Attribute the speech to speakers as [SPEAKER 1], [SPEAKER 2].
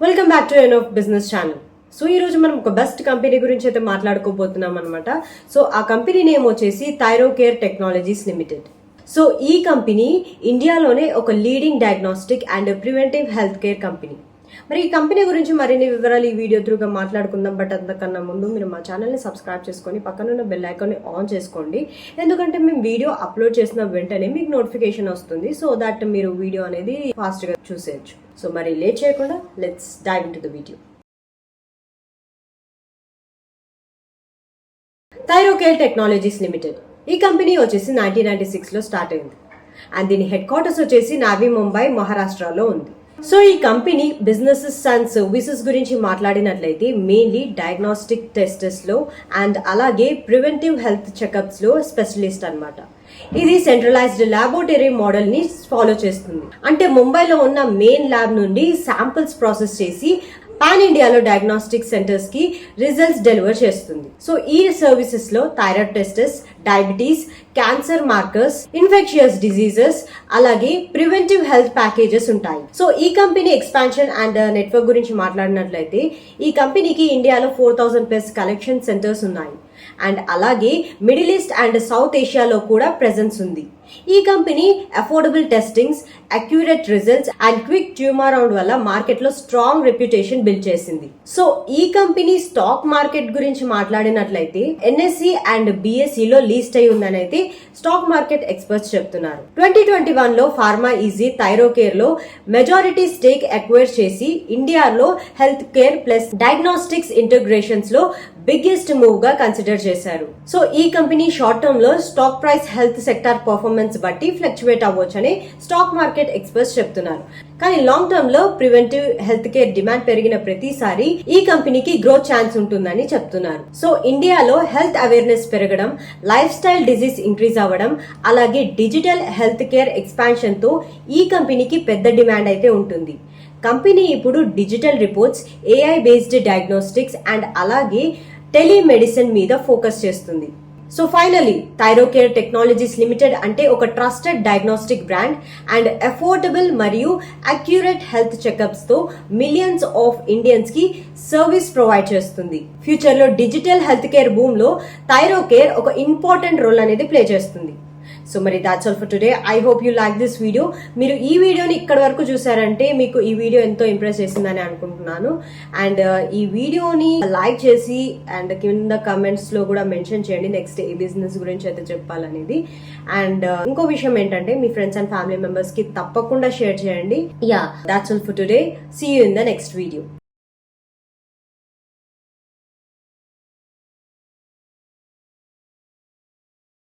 [SPEAKER 1] Welcome back to N of business channel so ఈ రోజు మనం ఒక బెస్ట్ కంపెనీ గురించి అయితే మాట్లాడుకోబోతున్నాం అనమాట సో ఆ కంపెనీ నేమ్ వచ్చేసి Thyro care technologies limited so ఈ కంపెనీ ఇండియాలోనే ఒక leading diagnostic and preventive health care company మరి ఈ కంపెనీ గురించి మరిన్ని వివరాలు ఈ వీడియో త్రూగా మాట్లాడుకుందాం బట్ అంతకన్నా ముందు మీరు మా ఛానల్ని సబ్స్క్రైబ్ చేసుకొని పక్కన ఉన్న బెల్ ఐకాన్ని ఆన్ చేసుకోండి. ఎందుకంటే మేము వీడియో అప్లోడ్ చేసిన వెంటనే మీకు నోటిఫికేషన్ వస్తుంది. సో దట్ మీరు వీడియో అనేది ఫాస్ట్గా చూసేయచ్చు. సో మరి లేట్ చేయకుండా let's dive into the video Thyrocare technologies limited ఈ కంపెనీ వచ్చేసి నైన్టీన్ నైన్టీ సిక్స్లో స్టార్ట్ అయింది. అండ్ దీని హెడ్ క్వార్టర్స్ వచ్చేసి నావీ ముంబై మహారాష్ట్రలో ఉంది. సో ఈ కంపెనీ బిజినెసెస్ అండ్ సర్వీసెస్ గురించి మాట్లాడినట్లయితే మెయిన్లీ డయాగ్నోస్టిక్ టెస్టెస్లో అండ్ అలాగే ప్రివెంటివ్ హెల్త్ చెకప్స్లో స్పెషలిస్ట్ అన్నమాట. ఇది సెంట్రలైజ్డ్ ల్యాబొరేటరీ మోడల్ని ఫాలో చేస్తుంది. అంటే ముంబైలో ఉన్న మెయిన్ ల్యాబ్ నుండి శాంపిల్స్ ప్రాసెస్ చేసి పాన్ ఇండియాలో డయాగ్నోస్టిక్ సెంటర్స్కి రిజల్ట్స్ డెలివర్ చేస్తుంది. సో ఈ సర్వీసెస్లో thyroid tests diabetes cancer markers infectious diseases అలాగే ప్రివెంటివ్ హెల్త్ ప్యాకేజెస్ ఉంటాయి. సో ఈ కంపెనీ ఎక్స్పాన్షన్ అండ్ నెట్వర్క్ గురించి మాట్లాడినట్లయితే ఈ కంపెనీకి ఇండియాలో four thousand plus collection centres ఉన్నాయి. అండ్ అలాగే మిడిల్ ఈస్ట్ అండ్ సౌత్ ఏషియాలో కూడా ప్రెజెన్స్ ఉంది. ఈ company affordable testings accurate results and quick turnaround వల్ల మార్కెట్లో స్ట్రాంగ్ రెప్యుటేషన్ బిల్డ్ చేసింది. సో ఈ కంపెనీ స్టాక్ మార్కెట్ గురించి మాట్లాడినట్లయితే ఎన్ఎస్సి అండ్ బిఎస్సి లో లీస్ట్ అయి ఉందని అయితే స్టాక్ మార్కెట్ ఎక్స్పర్ట్స్ చెప్తున్నారు. ట్వంటీ ట్వంటీ వన్లో ఫార్మా ఈజీ థైరోకేర్లో మెజారిటీ స్టేక్ అక్వైర్ చేసి ఇండియాలో హెల్త్ కేర్ ప్లస్ డయాగ్నోస్టిక్స్ ఇంటగ్రేషన్స్లో బిగ్గెస్ట్ మూవ్గా కన్సిడర్ చేశారు. సో ఈ కంపెనీ షార్ట్ టర్మ్లో stock price health sector performance బట్టి ఫ్లక్చువేట్ అవ్వచ్చని స్టాక్ మార్కెట్ ఎక్స్పర్ట్స్ చెప్తున్నారు. కానీ లాంగ్ టర్మ్లో ప్రివెంటివ్ హెల్త్ కేర్ డిమాండ్ పెరిగిన ప్రతిసారి ఈ కంపెనీకి గ్రోత్ ఛాన్స్ ఉంటుందని చెప్తున్నారు. సో ఇండియాలో హెల్త్ అవేర్నెస్ పెరగడం లైఫ్ స్టైల్ డిజీజ్ ఇంక్రీజ్ అవ్వడం అలాగే డిజిటల్ హెల్త్ కేర్ ఎక్స్పాన్షన్తో ఈ కంపెనీకి పెద్ద డిమాండ్ అయితే ఉంటుంది. కంపెనీ ఇప్పుడు digital reports AI based diagnostics and అలాగే టెలిమెడిసిన్ మీద ఫోకస్ చేస్తుంది. So finally Thyrocare technologies limited అంటే ఒక trusted diagnostic brand and affordable మరియు అక్యురేట్ హెల్త్ చెకప్స్తో మిలియన్స్ ఆఫ్ ఇండియన్స్కి సర్వీస్ ప్రొవైడ్ చేస్తుంది. ఫ్యూచర్లో డిజిటల్ హెల్త్ కేర్ బూమ్లో థైరోకేర్ ఒక ఇంపార్టెంట్ రోల్ అనేది ప్లే చేస్తుంది. సో మరి that's all for today I hope you like this video మీరు ఈ వీడియోని ఇక్కడ వరకు చూసారంటే మీకు ఈ వీడియో ఎంతో ఇంప్రెస్ చేసిందని అనుకుంటున్నాను. అండ్ uh, ఈ వీడియోని లైక్ చేసి అండ్ కింద కమెంట్స్లో కూడా మెన్షన్ చేయండి. నెక్స్ట్ ఏ బిజినెస్ గురించి అయితే చెప్పాలనేది. అండ్ uh, ఇంకో విషయం ఏంటంటే మీ ఫ్రెండ్స్ అండ్ ఫ్యామిలీ మెంబర్స్కి తప్పకుండా షేర్ చేయండి. Yeah that's all for today see you in the next video